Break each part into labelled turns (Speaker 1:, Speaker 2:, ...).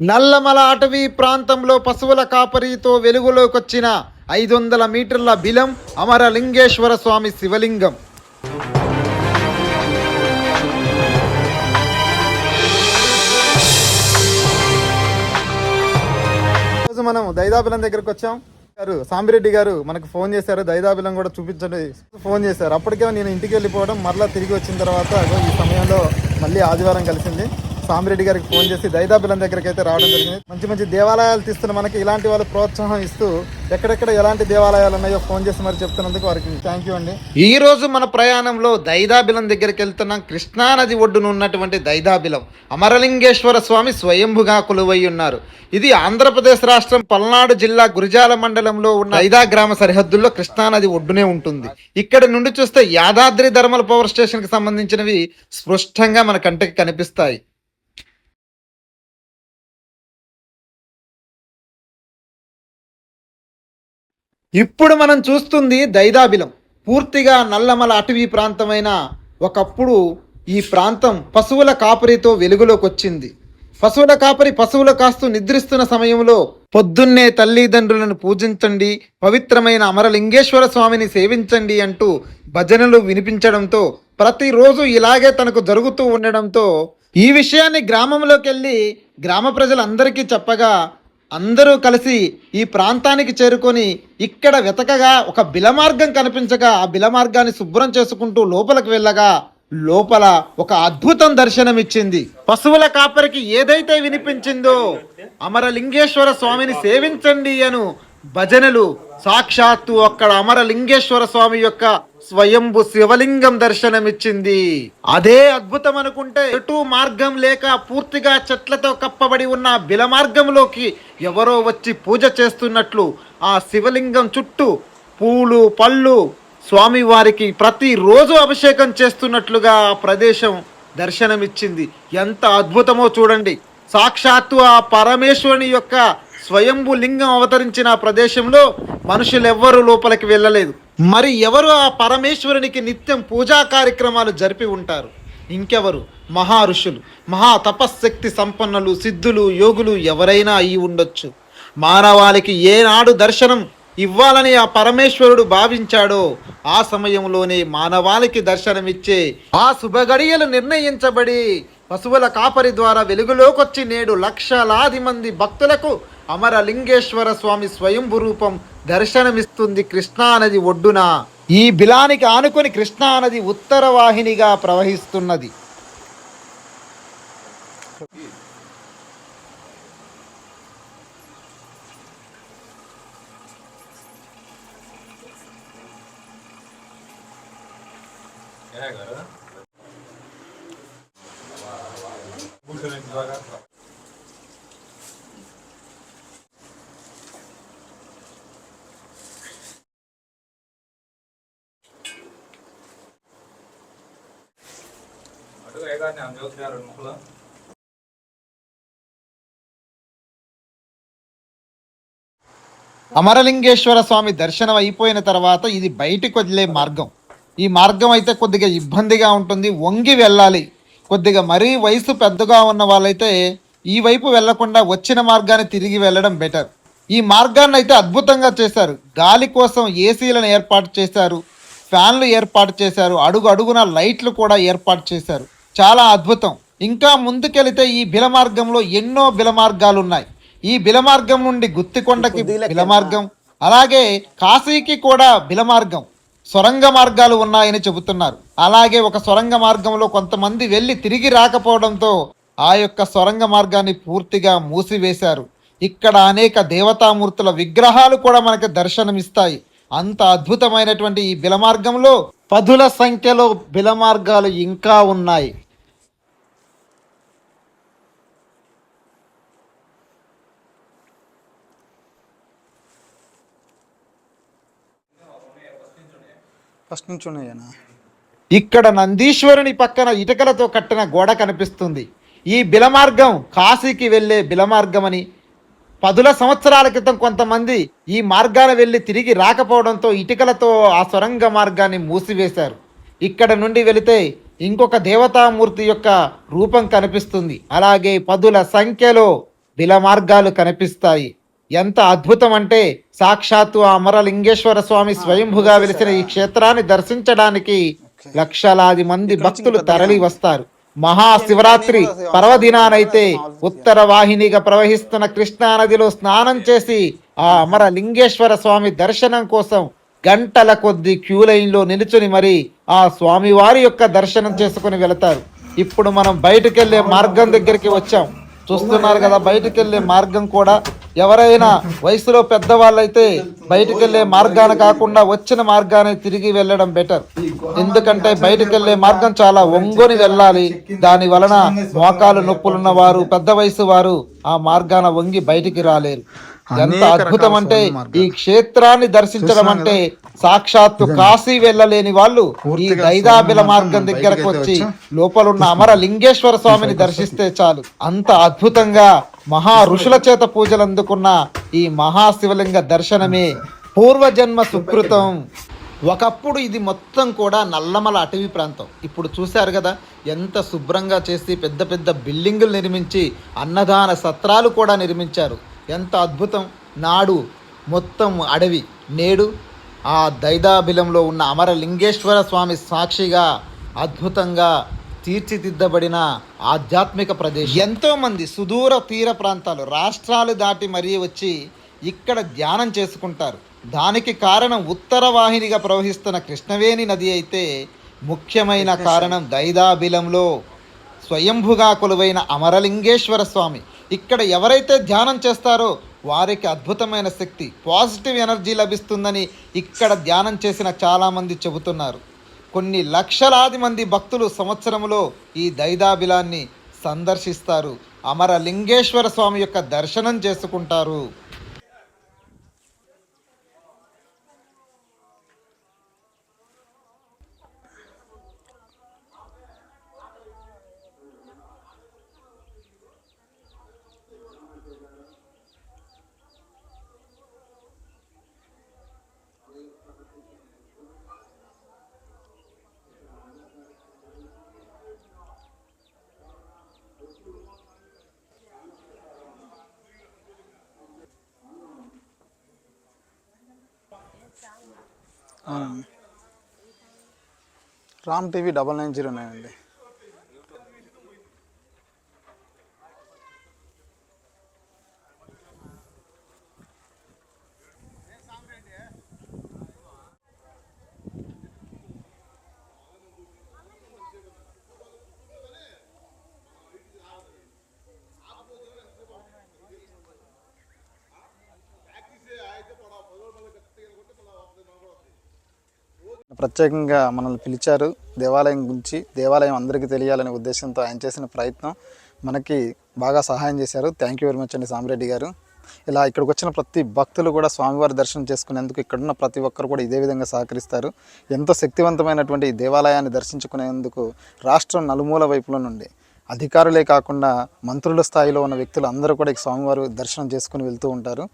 Speaker 1: నల్లమల అటవీ ప్రాంతంలో పశువుల కాపరితో వెలుగులోకొచ్చిన ఐదు వందల మీటర్ల బిలం అమరలింగేశ్వర స్వామి శివలింగం. రోజు మనం దైదాబిలం దగ్గరకు వచ్చాం. గారు సాంబిరెడ్డి గారు మనకు ఫోన్ చేశారు. దైదాబిలం కూడా చూపించండి. ఫోన్ చేశారు. అప్పటికే నేను ఇంటికి వెళ్ళిపోవడం మరలా తిరిగి వచ్చిన తర్వాత ఈ సమయంలో మళ్ళీ ఆదివారం కలిసింది. సామిరెడ్డి గారికి ఫోన్ చేసి దైదాబిలం దగ్గరికి అయితే రావడం జరిగింది. మంచి మంచి దేవాలయాలు తీస్తున్న మనకి ఇలాంటి వాళ్ళు ప్రోత్సాహం ఇస్తూ ఎక్కడెక్కడ ఎలాంటి దేవాలయాలు ఉన్నాయో ఫోన్ చేసి మరి చెప్తున్నందుకు వారికి థ్యాంక్ యూ అండి. ఈ రోజు మన ప్రయాణంలో దైదాబిలం దగ్గరికి వెళ్తున్నాం. కృష్ణానది ఒడ్డున ఉన్నటువంటి దైదాబిలం. అమరలింగేశ్వర స్వామి స్వయంభుగా కొలువై ఉన్నారు. ఇది ఆంధ్రప్రదేశ్ రాష్ట్రం పల్నాడు జిల్లా గురిజాల మండలంలో ఉన్న దైదా గ్రామ సరిహద్దుల్లో కృష్ణా నది ఒడ్డునే ఉంటుంది. ఇక్కడ నుండి చూస్తే యాదాద్రి ధర్మల పవర్ స్టేషన్కి సంబంధించినవి స్పష్టంగా మన కంటికి కనిపిస్తాయి. ఇప్పుడు మనం చూస్తుంది దైదాబిలం. పూర్తిగా నల్లమల అటవీ ప్రాంతమైన ఒకప్పుడు ఈ ప్రాంతం పశువుల కాపరితో వెలుగులోకి వచ్చింది పశువుల కాపరి పశువుల కాస్తూ నిద్రిస్తున్న సమయంలో పొద్దున్నే తల్లిదండ్రులను పూజించండి పవిత్రమైన అమరలింగేశ్వర స్వామిని సేవించండి అంటూ భజనలు వినిపించడంతో ప్రతిరోజు ఇలాగే తనకు జరుగుతూ ఉండడంతో ఈ విషయాన్ని గ్రామంలోకి వెళ్ళి గ్రామ ప్రజలందరికీ చెప్పగా అందరూ కలిసి ఈ ప్రాంతానికి చేరుకొని ఇక్కడ వెతకగా ఒక బిలమార్గం కనిపించగా ఆ బిలమార్గాన్ని శుభ్రం చేసుకుంటూ లోపలికి వెళ్ళగా లోపల ఒక అద్భుతం దర్శనమిచ్చింది. పశువుల కాపరికి ఏదైతే వినిపించిందో అమరలింగేశ్వర స్వామిని సేవించండి అను భజనలు. సాక్షాత్తు అక్కడ అమరలింగేశ్వర స్వామి యొక్క స్వయంభు శివలింగం దర్శనమిచ్చింది. అదే అద్భుతం అనుకుంటే ఎటు మార్గం లేక పూర్తిగా చెట్లతో కప్పబడి ఉన్న బిల మార్గంలోకి ఎవరో వచ్చి పూజ చేస్తున్నట్లు ఆ శివలింగం చుట్టూ పూలు పళ్ళు స్వామి వారికి ప్రతిరోజు అభిషేకం చేస్తున్నట్లుగా ఆ ప్రదేశం దర్శనమిచ్చింది. ఎంత అద్భుతమో చూడండి. సాక్షాత్తు ఆ పరమేశ్వరుని యొక్క స్వయంభు లింగం అవతరించిన ప్రదేశంలో మనుషులెవ్వరూ లోపలికి వెళ్ళలేదు. మరి ఎవరు ఆ పరమేశ్వరునికి నిత్యం పూజా కార్యక్రమాలు జరిపి ఉంటారు? ఇంకెవరు? మహా ఋషులు మహా తపశ్శక్తి సంపన్నులు సిద్ధులు యోగులు ఎవరైనా అయి ఉండొచ్చు. మానవాళికి ఏనాడు దర్శనం ఇవ్వాలని ఆ పరమేశ్వరుడు భావించాడో ఆ సమయంలోనే మానవాళికి దర్శనమిచ్చే ఆ శుభగడియలు నిర్ణయించబడి పశువుల కాపరి ద్వారా వెలుగులోకొచ్చి నేడు లక్షలాది మంది భక్తులకు అమరలింగేశ్వర స్వామి స్వయంభు రూపం దర్శనమిస్తుంది కృష్ణానది ఒడ్డున. ఈ బిలానికి ఆనుకొని కృష్ణానది ఉత్తర వాహినిగా ప్రవహిస్తున్నది.
Speaker 2: అటు ఏగానే జ్యోతి రెండు ముక్కలు
Speaker 1: అమరలింగేశ్వర స్వామి దర్శనం అయిపోయిన తర్వాత ఇది బయటికి వదిలే మార్గం. ఈ మార్గం అయితే కొద్దిగా ఇబ్బందిగా ఉంటుంది. వంగి వెళ్ళాలి. కొద్దిగా మరీ వయసు పెద్దగా ఉన్న వాళ్ళైతే ఈ వైపు వెళ్ళకుండా వచ్చిన మార్గాన్ని తిరిగి వెళ్ళడం బెటర్ ఈ మార్గాన్ని అయితే అద్భుతంగా చేశారు. గాలి కోసం ఏసీలను ఏర్పాటు చేశారు. ఫ్యాన్లు ఏర్పాటు చేశారు. అడుగు అడుగున లైట్లు కూడా ఏర్పాటు చేశారు. చాలా అద్భుతం. ఇంకా ముందుకెళితే ఈ బిల మార్గంలో ఎన్నో బిల మార్గాలు ఉన్నాయి ఈ బిల మార్గం నుండి గుత్తికొండకి బిల మార్గం అలాగే కాశీకి కూడా బిల మార్గం సొరంగ మార్గాలు ఉన్నాయని చెబుతున్నారు. అలాగే ఒక సొరంగ మార్గంలో కొంతమంది వెళ్ళి తిరిగి రాకపోవడంతో ఆ యొక్క సొరంగ మార్గాన్ని పూర్తిగా మూసివేశారు. ఇక్కడ అనేక దేవతామూర్తుల విగ్రహాలు కూడా మనకు దర్శనమిస్తాయి. అంత అద్భుతమైనటువంటి ఈ బిలమార్గంలో పదుల సంఖ్యలో బిలమార్గాలు ఇంకా ఉన్నాయి.
Speaker 3: ఫస్ట్ నుంచి ఉన్నాయనా?
Speaker 1: ఇక్కడ నందీశ్వరుని పక్కన ఇటుకలతో కట్టిన గోడ కనిపిస్తుంది. ఈ బిలమార్గం కాశీకి వెళ్ళే బిలమార్గమని. పదుల సంవత్సరాల క్రితం కొంతమంది ఈ మార్గాన వెళ్ళి తిరిగి రాకపోవడంతో ఇటుకలతో ఆ సొరంగ మార్గాన్ని మూసివేశారు. ఇక్కడ నుండి వెళితే ఇంకొక దేవతామూర్తి యొక్క రూపం కనిపిస్తుంది. అలాగే పదుల సంఖ్యలో బిల మార్గాలు కనిపిస్తాయి. ఎంత అద్భుతం అంటే సాక్షాత్తు ఆ అమరలింగేశ్వర స్వామి స్వయంభుగా వెలిసిన ఈ క్షేత్రాన్ని దర్శించడానికి లక్షలాది మంది భక్తులు తరలి వస్తారు. మహాశివరాత్రి పర్వదినానైతే ఉత్తర వాహినిగా ప్రవహిస్తున్న కృష్ణా నదిలో స్నానం చేసి ఆ అమరలింగేశ్వర స్వామి దర్శనం కోసం గంటల కొద్ది క్యూ లైన్లో నిలుచుని మరి ఆ స్వామి వారి యొక్క దర్శనం చేసుకుని వెళతారు. ఇప్పుడు మనం బయటకు వెళ్ళే మార్గం దగ్గరికి వచ్చాం. చూస్తున్నారు కదా బయటకు వెళ్ళే మార్గం కూడా ఎవరైనా వయసులో పెద్దవాళ్ళైతే బయటకు వెళ్ళే మార్గాన కాకుండా వచ్చిన మార్గాన్ని తిరిగి వెళ్ళడం బెటర్ ఎందుకంటే బయటకు వెళ్ళే మార్గం చాలా ఒంగొని వెళ్ళాలి. దాని వలన మోకాలు నొప్పులున్న వారు పెద్ద వయసు వారు ఆ మార్గాన వంగి బయటికి రాలేరు. ఎంత అద్భుతం అంటే. ఈ క్షేత్రాన్ని దర్శించడం అంటే సాక్షాత్తు కాశీ వెళ్ళలేని వాళ్ళు ఈ దైదాబిల మార్గం దగ్గరకు వచ్చాం. లోపలున్న అమర లింగేశ్వర స్వామిని దర్శిస్తే చాలు. అంత అద్భుతంగా మహా ఋషుల చేత పూజలు అందుకున్న ఈ మహాశివలింగ దర్శనమే పూర్వజన్మ సుకృతం. ఒకప్పుడు ఇది మొత్తం కూడా నల్లమల అటవీ ప్రాంతం. ఇప్పుడు చూశారు కదా ఎంత శుభ్రంగా చేసి పెద్ద పెద్ద బిల్డింగులు నిర్మించి అన్నదాన సత్రాలు కూడా నిర్మించారు. ఎంత అద్భుతం. నాడు మొత్తం అడవి నేడు ఆ దైదాబిలంలో ఉన్న అమరలింగేశ్వర స్వామి సాక్షిగా అద్భుతంగా తీర్చిదిద్దబడిన ఆధ్యాత్మిక ప్రదేశం. ఎంతో మంది సుదూర తీర ప్రాంతాలు రాష్ట్రాలు దాటి మరీ వచ్చి ఇక్కడ ధ్యానం చేసుకుంటారు. దానికి కారణం ఉత్తర వాహినిగా ప్రవహిస్తున్న కృష్ణవేణి నది అయితే ముఖ్యమైన కారణం దైదాబిలంలో స్వయంభుగా కొలువైన అమరలింగేశ్వర స్వామి. ఇక్కడ ఎవరైతే ధ్యానం చేస్తారో వారికి అద్భుతమైన శక్తి పాజిటివ్ ఎనర్జీ లభిస్తుందని ఇక్కడ ధ్యానం చేసిన చాలామంది చెబుతున్నారు. కొన్ని లక్షలాది మంది భక్తులు సంవత్సరంలో ఈ దైదాబిలాన్ని సందర్శిస్తారు. అమరలింగేశ్వర స్వామి యొక్క దర్శనం చేసుకుంటారు.
Speaker 3: Ram TV double nine zero nine అండి. ప్రత్యేకంగా మనల్ని పిలిచారు. దేవాలయం గురించి దేవాలయం అందరికీ తెలియాలనే ఉద్దేశంతో ఆయన చేసిన ప్రయత్నం మనకి బాగా సహాయం చేశారు. థ్యాంక్ యూ వెరీ మచ్ అండి సామిరెడ్డి గారు. ఇలా ఇక్కడికి వచ్చిన ప్రతి భక్తులు కూడా స్వామివారి దర్శనం చేసుకునేందుకు ఇక్కడున్న ప్రతి ఒక్కరు కూడా ఇదే విధంగా సహకరిస్తారు. ఎంతో శక్తివంతమైనటువంటి ఈ దేవాలయాన్ని దర్శించుకునేందుకు రాష్ట్రం నలుమూల వైపుల నుండి అధికారులే కాకుండా మంత్రుల స్థాయిలో ఉన్న వ్యక్తులు అందరూ కూడా ఈ స్వామివారి దర్శనం చేసుకుని వెళ్తూ ఉంటారు.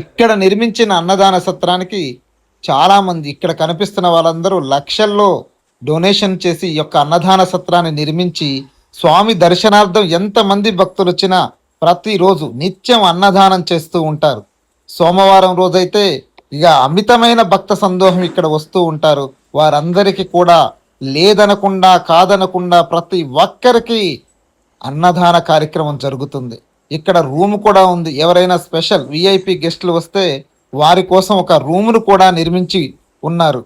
Speaker 1: ఇక్కడ నిర్మించిన అన్నదాన సత్రానికి చాలా మంది ఇక్కడ కనిపిస్తున్న వాళ్ళందరూ లక్షల్లో డొనేషన్ చేసి ఈ యొక్క అన్నదాన సత్రాన్ని నిర్మించి స్వామి దర్శనార్థం ఎంతమంది భక్తులు వచ్చినా ప్రతిరోజు నిత్యం అన్నదానం చేస్తూ ఉంటారు. సోమవారం రోజైతే ఇక అమితమైన భక్త సందోహం ఇక్కడ వస్తూ ఉంటారు. వారందరికీ కూడా లేదనకుండా కాదనకుండా ప్రతి ఒక్కరికి అన్నదాన కార్యక్రమం జరుగుతుంది. ఇక్కడ రూమ్ కూడా ఉంది. ఎవరైనా స్పెషల్ విఐపి గెస్టులు వస్తే వారి కోసం ఒక రూమును కూడా నిర్మించి ఉన్నారు.